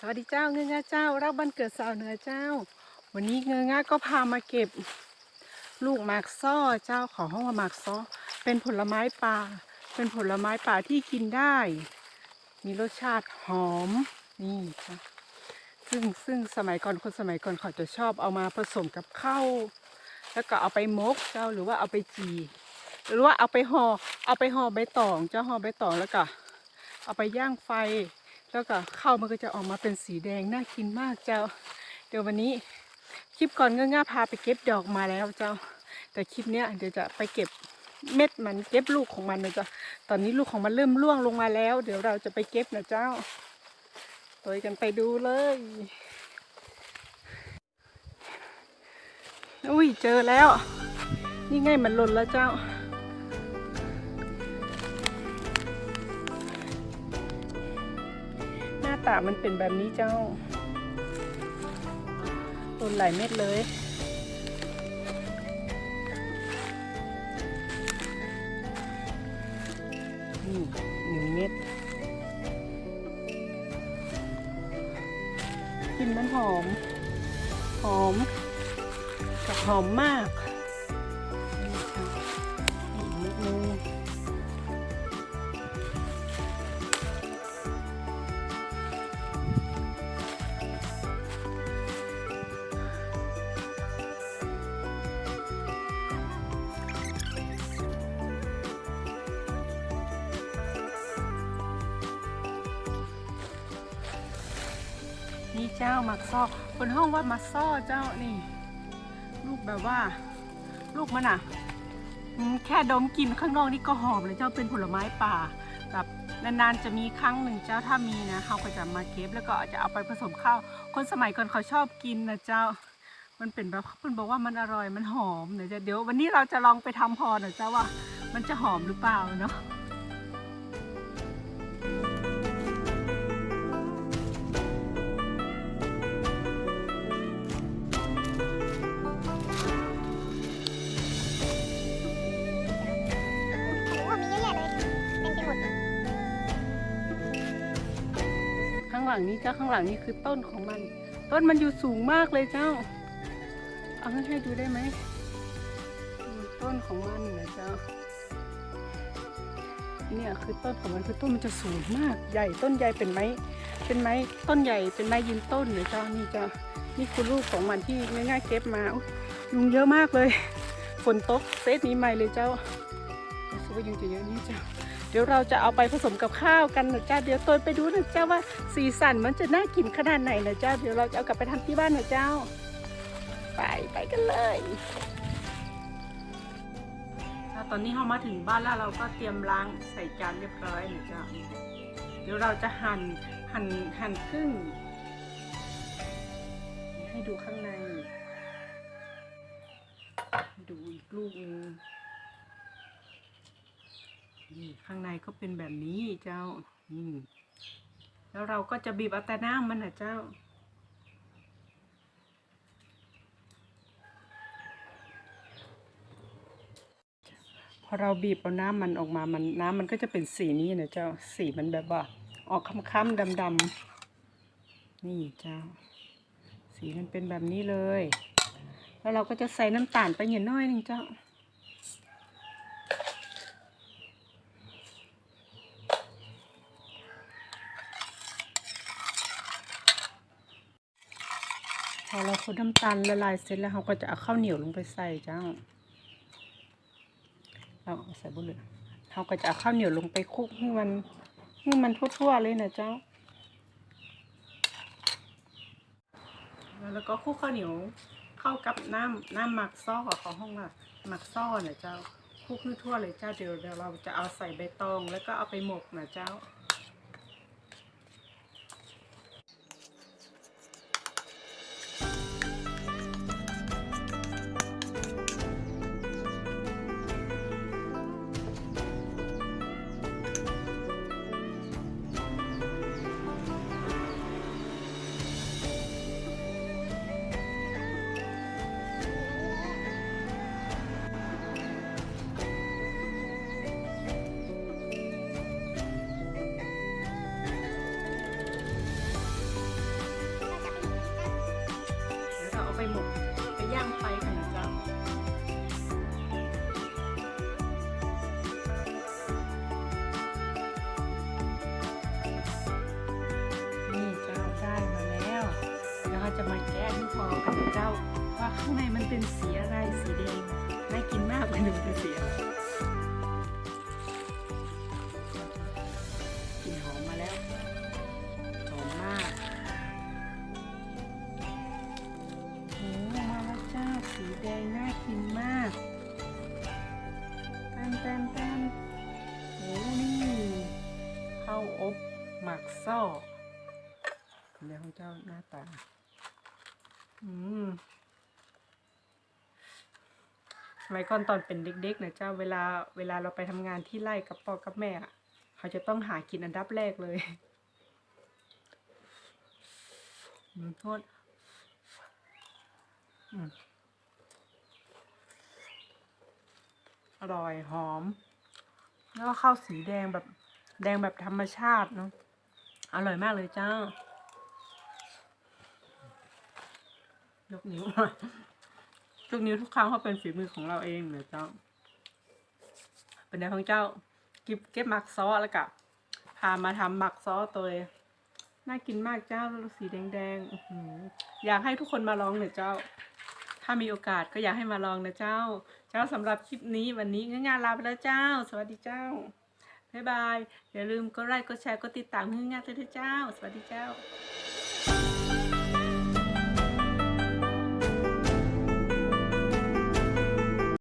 สวัสดีเจ้าเงืองาเจ้ารับบันเกิดสาวเหนือเจ้า วันนี้เงืองาก็พามาเก็บ ลูกหมากซ้อเจ้าขอห้องหมากซ้อ เป็นผลไม้ป่า เป็นผลไม้ป่าที่กินได้ มีรสชาติหอมนี่ค่ะซึ่งซึ่งสมัยก่อนคนสมัยก่อนเขาจะชอบเอามาผสมกับข้าวแล้วก็เอาไปมกเจ้าหรือว่าเอาไปจีหรือว่าเอาไปห่อเอาไปห่อใบตองเจ้าห่อใบตองแล้วก็เอาไปย่างไฟ แล้วก็ข้าวมันก็จะออกมาเป็นสีแดงน่ากินมากเจ้า เดี๋ยววันนี้คลิปก่อนก็ง่าพาไปเก็บดอกมาแล้วเจ้า แต่คลิปเนี้ยเดี๋ยวจะไปเก็บเม็ดมันเก็บลูกของมันนะเจ้าตอนนี้ลูกของมันเริ่มร่วงลงมาแล้ว เดี๋ยวเราจะไปเก็บนะเจ้าตัวกันไปดูเลย อุ้ยเจอแล้ว นี่ไงมันหล่นแล้วเจ้า ตามันเป็นแบบนี้เจ้าหล่นหลายเม็ดเลยนี่หนึ่งเม็ดกลินมันหอม หอมกับหอมมาก นี่เจ้ามักซ่อบนห้องว่ามักซ่อเจ้านี่ ลูกแบบว่า ลูกมันอะแค่ดมกลิ่นข้างนอกนี่ก็หอมเลยเจ้าเป็นผลไม้ป่าแบบนานๆจะมีครั้งหนึ่งเจ้าถ้ามีนะเขาก็จะมาเก็บแล้วก็จะเอาไปผสมข้าวคนสมัยก่อนเขาชอบกินนะเจ้า มันเป็นแบบเพื่อนบอกว่ามันอร่อยมันหอมเดี๋ยวเดี๋ยววันนี้เราจะลองไปทำพอนะเจ้าว่า มันจะหอมหรือเปล่าเนาะ งหลังนี้เจ้าข้างหลังนี้คือต้นของมัน ต้นมันอยู่สูงมากเลยเจ้า เอาให้ดูได้ไหมต้นของมันนะเจ้า เนี่ยคือต้นของมันคือต้นมันจะสูงมากใหญ่ต้นใหญ่เป็นไม้เป็นไม้ต้นใหญ่เป็นไม้ยืนต้นเลยเจ้านี่เจ้านี่คือลูกของมันที่ง่ายๆเก็บมาอุ๊ยยุงเยอะมากเลย ฝนตกเซตนี้ใหม่เลยเจ้ารู้สึกว่ายุงจะเยอะนี่เจ้า เดี๋ยวเราจะเอาไปผสมกับข้าวกันนะจ้าเดี๋ยวตัวไปดูนะเจ้าว่าสีสันมันจะน่ากินขนาดไหนนะเจ้าเดี๋ยวเราจะเอากลับไปทำที่บ้านนะเจ้า ไปไปกันเลยตอนนี้เรามาถึงบ้านแล้วเราก็เตรียมล้างใส่จานเรียบร้อยนะจ้าเดี๋ยวเราจะหั่นหั่นหั่นครึ่งให้ดูข้างใน ดูอีกลูกนึง นี่ข้างในก็เป็นแบบนี้เจ้านี่แล้วเราก็จะบีบอาแต่น้ำมันนะเจ้า พอเราบีบเอาน้ำมันออกมามันน้ำมันก็จะเป็นสีนี้นะเจ้าสีมันแบบว่า ออกค้ำๆดำๆนี่เจ้า สีมันเป็นแบบนี้เลย แล้วเราก็จะใส่น้ำตาลไปหน่อยน้อยหนึงเจ้า เราน้ำตาลละลายเสร็จแล้วเราก็จะเอาข้าวเหนียวลงไปใส่เจ้าเราใส่บุหรี่เราก็จะเอาข้าวเหนียวลงไปคลุกให้มันให้มันทั่วๆเลยนะเจ้า แล้วก็คลุกข้าวเหนียวเข้ากับน้ำน้ำหมักซ้อของห้องน่ะหมักซ้อนะเจ้าคลุกให้ทั่วเลยเจ้าเดี๋ยวเดี๋ยวเราจะเอาใส่ใบตองแล้วก็เอาไปหมกนะเจ้า จะมาแกะให้พอกันนะเจ้า ว่าข้างในมันเป็นสีอะไรสีแดงน่ากินมากเลยดูแต่สีอะไรกลิ่นหอมมาแล้วหอมมากโอ้มาแล้วเจ้าสีแดงน่ากินมากแตนแตนแตนโอ้นี่ข้าวอบหมักซ่อเดี๋ยวของเจ้าหน้าตา สมัยก่อนตอนเป็นเด็กๆนะเจ้าเวลาเวลาเราไปทำงานที่ไร่กับพ่อกับแม่อะเขาจะต้องหากินอันดับแรกเลยอืมโทษอืมอร่อยหอม แล้วก็ข้าวสีแดงแบบแดงแบบธรรมชาติเนาะอร่อยมากเลยเจ้า ยกนิ้วยกนิ้วทุกครั้งเพราเป็นฝีมือของเราเองเนอะเจ้า เป็นไงของเจ้ากิบเก็บหมักซอสแล้วก็พามาทำหมักซอสตัวเองน่ากินมากเจ้าสีแดงๆอยากให้ทุกคนมาลองเนอะเจ้า ถ้ามีโอกาสก็อยากให้มาลองนะเจ้า เจ้าสำหรับคลิปนี้วันนี้งานลาไปแล้วเจ้า สวัสดีเจ้าบ๊ายบายอย่าลืมกดไลค์กดแชร์กดติดตามให้งานเลยเจ้า สวัสดีเจ้า